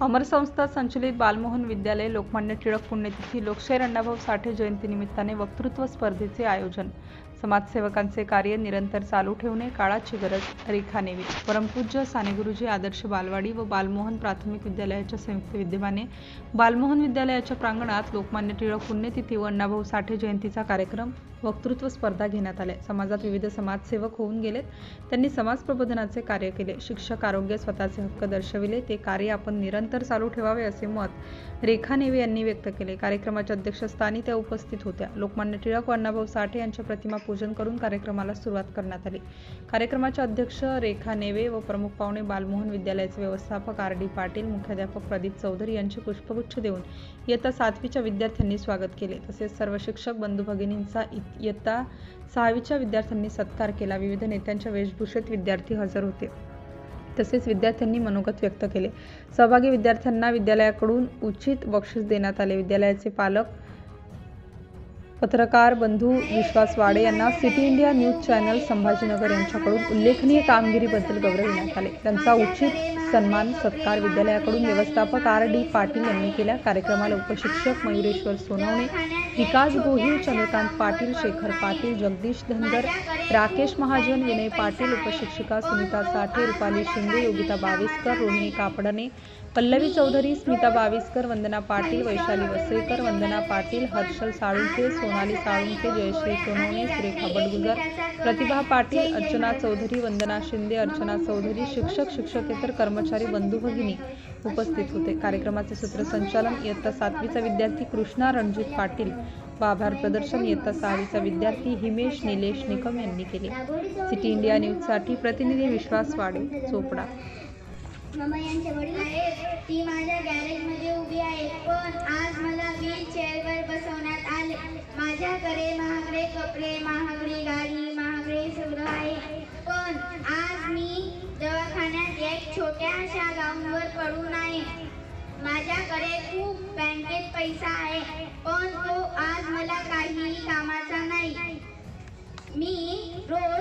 अमर संस्था संचलित बालमोहन विद्यालय लोकमान्य टिळक पुण्यतिथी लोकशाहीर अण्णाभाऊ साठे जयंतीनिमित्ताने वक्तृत्व स्पर्धेचे आयोजन. समाजसेवकांचे कार्य निरंतर चालू ठेवणे काळाची गरज रेखा नेवी. परमपूज्य सानेगुरुजी आदर्श बालवाडी व बालमोहन प्राथमिक विद्यालयाच्या संयुक्त विद्यमाने. बालमोहन विद्यालयाच्या प्रांगणात लोकमान्य टिळक पुण्यतिथी व अण्णाभाऊ साठे जयंतीचा कार्यक्रम वक्तृत्व स्पर्धा घेण्यात आल्या. समाजात विविध समाजसेवक होऊन गेलेत. त्यांनी समाज प्रबोधनाचे कार्य केले. शिक्षक आरोग्य स्वतःचे हक्क दर्शविले. ते कार्य आपण निरंतर चालू ठेवावे असे मत रेखा नेवे यांनी व्यक्त केले. कार्यक्रमाच्या अध्यक्षस्थानी त्या उपस्थित होत्या. लोकमान्य टिळक व अण्णाभाऊ साठे यांच्या प्रतिमा पूजन करून कार्यक्रमाला सुरुवात करण्यात आली. कार्यक्रमाच्या अध्यक्ष रेखा नेवे व प्रमुख पाहुणे बालमोहन विद्यालयाचे व्यवस्थापक आर डी पाटील मुख्याध्यापक प्रदीप चौधरी यांचे पुष्पगुच्छ देऊन इयत्ता सातवीच्या विद्यार्थ्यांनी स्वागत केले. तसेच सर्व शिक्षक बंधू भगिनींचा इयत्ता सहावीच्या विद्यार्थ्यांनी सत्कार केला. विविध नेत्यांच्या वेशभूषेत विद्यार्थी हजर होते. तसेच विद्यार्थ्यांनी मनोगत व्यक्त केले. सहभागी विद्यार्थ्यांना विद्यालयाकडून उचित बक्षीस देण्यात आले. विद्यालयाचे पालक पत्रकार बंधू विश्वास वाडे यांना city India news channel Sambhajinagar यांच्याकडून उल्लेखनीय कामगिरीबद्दल गौरविण्यात आले. त्यांचा उचित सन्मान सत्कार विद्यालयाकडून व्यवस्थापक आर डी पाटील यांनी केला कार्यक्रमाला उपशिक्षक मयुरेश्वर सोनवणे विकास गोहिल चंद्रकांत पाटील शेखर पाटील जगदीश धनगर राकेश महाजन विनय पाटील उपशिक्षिका सुनीता साठे रुपाली शिंदे योगिता बावेसकर रोहिणी कापडणे पल्लवी चौधरी स्मिता बाविस्कर वंदना पाटील वैशाली वसईकर वंदना पाटील हर्षल साळुंके सोनाली साळुंके जयश्री सोनवणे सुरेखा बडगुजर प्रतिभा पाटील अर्चना चौधरी वंदना शिंदे अर्चना चौधरी शिक्षक शिक्षकेतर कर्मचारी बंधू भगिनी उपस्थित होते. कार्यक्रमाचे सूत्रसंचालन इयत्ता सातवीचा विद्यार्थी कृष्णा रणजित पाटील व आभार प्रदर्शन इयत्ता सहावीचा विद्यार्थी हिमेश निलेश निकम यांनी केले. सिटी इंडिया न्यूजसाठी प्रतिनिधी विश्वास वाडे चोपडा. मम्मा यांचे वडील आहेत. ती माझ्या गॅरेजमध्ये उभी आहे. पण आज मला व्हील चेअरवर बसवण्यात आले. माझ्याकडे महागडे कपडे महागडी गाडी महागडे सगळं आहे. पण आज मी दवाखान्यात एक छोट्या अशा गाऊनवर पडून आहे. माझ्याकडे खूप बँकेत पैसा आहे. पण तो आज मला काहीही कामाचा नाही. मी रोज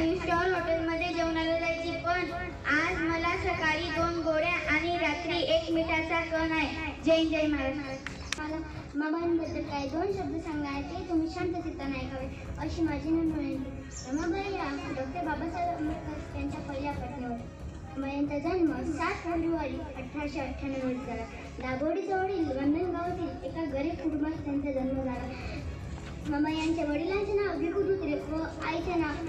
फाईव्ह स्टॉल हॉटेलमध्ये जेवणाला जायची पण आज मला सकाळी दोन गोळ्या आणि रात्री एक मिठाचा कण आहे. जय जय महाराज मला मामांबद्दल काय दोन शब्द सांगायचे तुम्ही शांत चित्ताने ऐकावे अशी माझी नोंद रमाबाई राम डॉक्टर बाबासाहेब आंबेडकर यांच्या पहिल्या पत्नी होत्या यांचा जन्म सात फेब्रुवारी अठराशे अठ्ठ्याण्णव रोजी झाला. दाभोडी जवळील गावातील एका गरीब कुटुंबात त्यांचा जन्म झाला. मामा यांच्या वडिलांचे नाव भिकू दुत्रे व आईचे नाव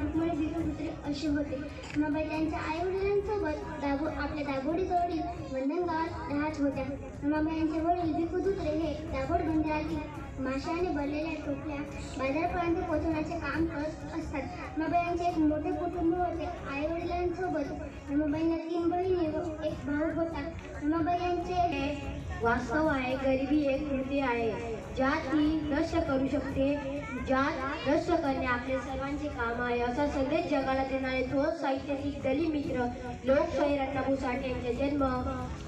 रुक्मिणी असे होते. मामा त्यांच्या आई वडिलांसोबत आपल्या दाभोडी जवळील वंदन गावात राहत होत्या. मामा यांचे वडील भिकू दुत्रे हे दाभोड बंदरातील माशाने भरलेल्या टोपल्या बाजारपर्यंत पोहोचवण्याचे काम करत असतात. मामा यांचे एक मोठे कुटुंब होते. आई वडिलांसोबत तीन बहिणी व एक भाऊ होता. रमाबाई यांचे वास्तव आहे. गरिबी एक कृती आहे. ज्यात ती नष्ट करू शकते जान नष्ट करणे आपले सर्वांचे काम आहे. असा संदेश जगाला देणारे थोर साहित्यिक दलित मित्र लोकशाहीर अण्णाभाऊ साठे यांचा जन्म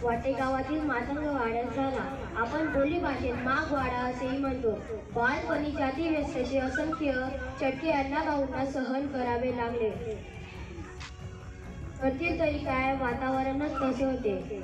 वाटे गावातील मातंग वाड्यात झाला. आपण बोली भाषेत माग वाडा असेही म्हणतो. बालपणी जाती व्यवस्थेचे असंख्य चटके अण्णाभाऊंना सहन करावे लागले. करतील तरी काय वातावरणच तसे होते?